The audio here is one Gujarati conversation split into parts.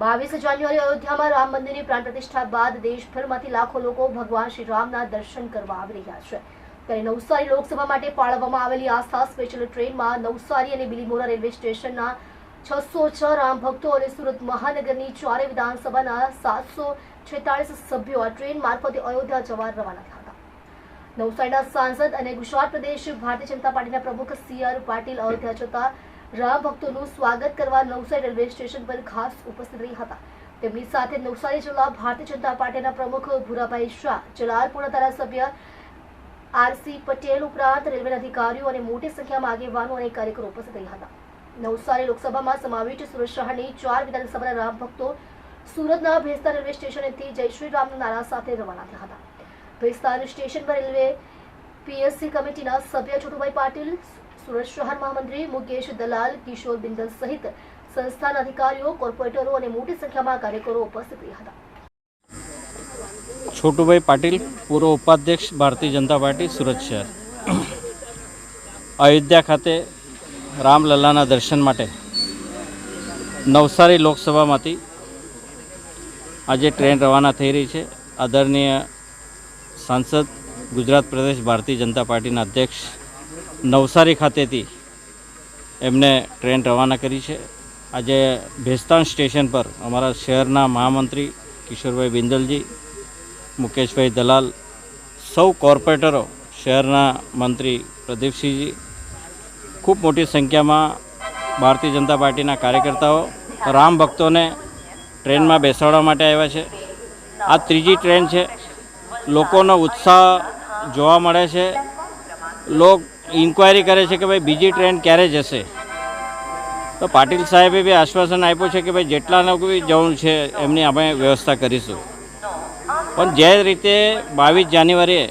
બાવીસ જાન્યુઆરી અયોધ્યામાં રામ મંદિરની પ્રાણ પ્રતિષ્ઠા બાદ દેશભરમાંથી લાખો લોકો ભગવાન શ્રી રામના દર્શન કરવા આવી રહ્યા છે. ત્યારે નવસારી લોકસભા માટે ફાળવવામાં આવેલી આસ્થા સ્પેશિયલ ટ્રેનમાં નવસારી અને બિલીમોરા રેલવે સ્ટેશનના છસો છ રામ ભક્તો અને સુરત મહાનગરની ચારે વિધાનસભાના સાતસો છેતાળીસ સભ્યો આ ટ્રેન મારફતે અયોધ્યા જવા રવાના થયા હતા. નવસારીના સાંસદ અને ગુજરાત પ્રદેશ ભારતીય જનતા પાર્ટીના પ્રમુખ સી આર પાટીલ અયોધ્યા જતા રામ ભક્તોનું સ્વાગત કરવા નવસારી રેલવે સ્ટેશન પર ખાસ ઉપસ્થિત રહ્યા હતા. તેમની સાથે નવસારી જિલ્લા ભારતીય જનતા પાર્ટીના પ્રમુખ ભૂરાભાઈ શાહ જલાલપુરના ધારાસભ્ય આરસી પટેલ ઉપરાંત રેલવેના અધિકારીઓ અને મોટી સંખ્યામાં આગેવાનો અને કાર્યકરો ઉપસ્થિત રહ્યા હતા. નવસારી લોકસભામાં સમાવિષ્ટ સુરત શહેરની ચાર વિધાનસભાના રામ ભક્તો સુરતના ભેસ્તા રેલવે સ્ટેશનેથી જય શ્રી રામના નારા સાથે રવાના થયા હતા. ભેસ્તા સ્ટેશન પર રેલવે પીએસસી કમિટીના સભ્ય છોટુભાઈ પાટીલ સુરત શહેર મહામંત્રી મુકેશ દલાલ, કિશોર બિંદલ સહિત સંસ્થાના અધિકારીઓ, કોર્પોરેટરો અને મોટી સંખ્યામાં કાર્યકરો ઉપસ્થિત રહ્યા હતા. છોટુભાઈ પાટીલ, પૂર્વ ઉપાધ્યક્ષ, ભારતીય જનતા પાર્ટી, સુરત શહેર. અયોધ્યા ખાતે રામલલ્લાના દર્શન માટે નવસારી લોકસભામાંથી આજે ટ્રેન રવાના થઈ રહી છે. આદરણીય સાંસદ ગુજરાત પ્રદેશ ભારતીય જનતા પાર્ટીના અધ્યક્ષ નવસારી ખાતેથી એમને ટ્રેન રવાના કરી છે. આજે ભેસ્તાન સ્ટેશન પર અમારા શહેરના મહામંત્રી કિશોરભાઈ બિંદલજી, મુકેશભાઈ દલાલ, સૌ કોર્પોરેટરો, શહેરના મંત્રી પ્રદીપસિંહજી, ખૂબ મોટી સંખ્યામાં ભારતીય જનતા પાર્ટીના કાર્યકર્તાઓ, રામ ભક્તોને ટ્રેનમાં બેસાડવા માટે આવ્યા છે. આ ત્રીજી ટ્રેન છે. લોકોનો ઉત્સાહ જોવા મળે છે. લોક ઇન્ક્વાયરી કરે છે કે ભાઈ, બીજી ટ્રેન ક્યારે જશે? તો પાટીલ સાહેબે બી આશ્વાસન આપ્યું છે કે ભાઈ, જેટલા લોકો બી જવું છે, એમની અમે વ્યવસ્થા કરીશું. પણ જે રીતે બાવીસ જાન્યુઆરીએ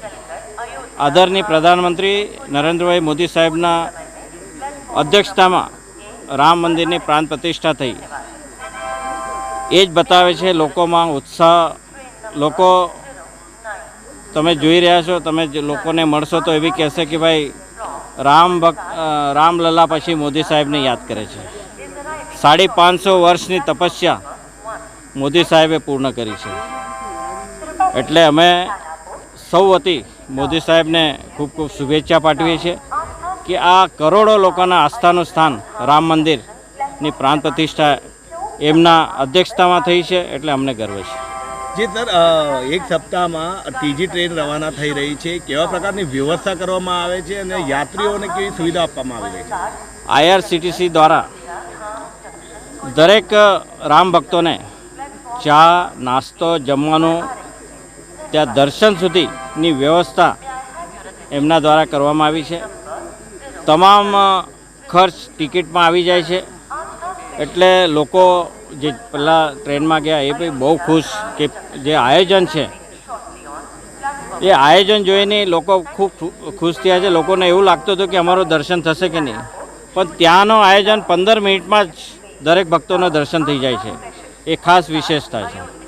આદરની પ્રધાનમંત્રી નરેન્દ્રભાઈ મોદી સાહેબના અધ્યક્ષતામાં રામ મંદિરની પ્રાણ પ્રતિષ્ઠા થઈ. એ જ બતાવે છે લોકોમાં ઉત્સાહ. લોકો, તમે જોઈ રહ્યા છો, તમે લોકોને મળશો તો એ બી કહેશે કે ભાઈ રામ ભક્ત અ, રામલલ્લા પછી મોદી સાહેબને યાદ કરે છે. સાડી પાંચસો વર્ષની તપસ્યા મોદી સાહેબે પૂર્ણ કરી છે. એટલે અમે સૌ વતી મોદી સાહેબને ખૂબ ખૂબ શુભેચ્છા પાઠવીએ છીએ કે આ કરોડો લોકોના આસ્થાનું સ્થાન રામ મંદિરની પ્રાણ પ્રતિષ્ઠા એમના અધ્યક્ષતામાં થઈ છે એટલે અમને ગર્વ છે. જે સર એક સપ્તાહમાં ત્રીજી ટ્રેન રવાના થઈ રહી છે. કેવા પ્રકારની વ્યવસ્થા કરવામાં આવે છે અને યાત્રીઓને કેવી સુવિધા આપવામાં આવી રહી છે? આઈઆરસીટીસી દ્વારા દરેક રામ ભક્તોને ચા, નાસ્તો, જમવાનું, ત્યાં દર્શન સુધીની વ્યવસ્થા એમના દ્વારા કરવામાં આવી છે. તમામ ખર્ચ ટિકિટમાં આવી જાય છે. એટલે લોકો જે પહેલાં ટ્રેનમાં ગયા એ બી બહુ ખુશ કે જે આયોજન છે. એ આયોજન જોઈને લોકો ખૂબ ખુશ થયા છે. લોકોને એવું લાગતું હતું કે અમારું દર્શન થશે કે નહીં. પણ ત્યાંનું આયોજન પંદર મિનિટમાં જ દરેક ભક્તોનું દર્શન થઈ જાય છે. એ ખાસ વિશેષતા છે.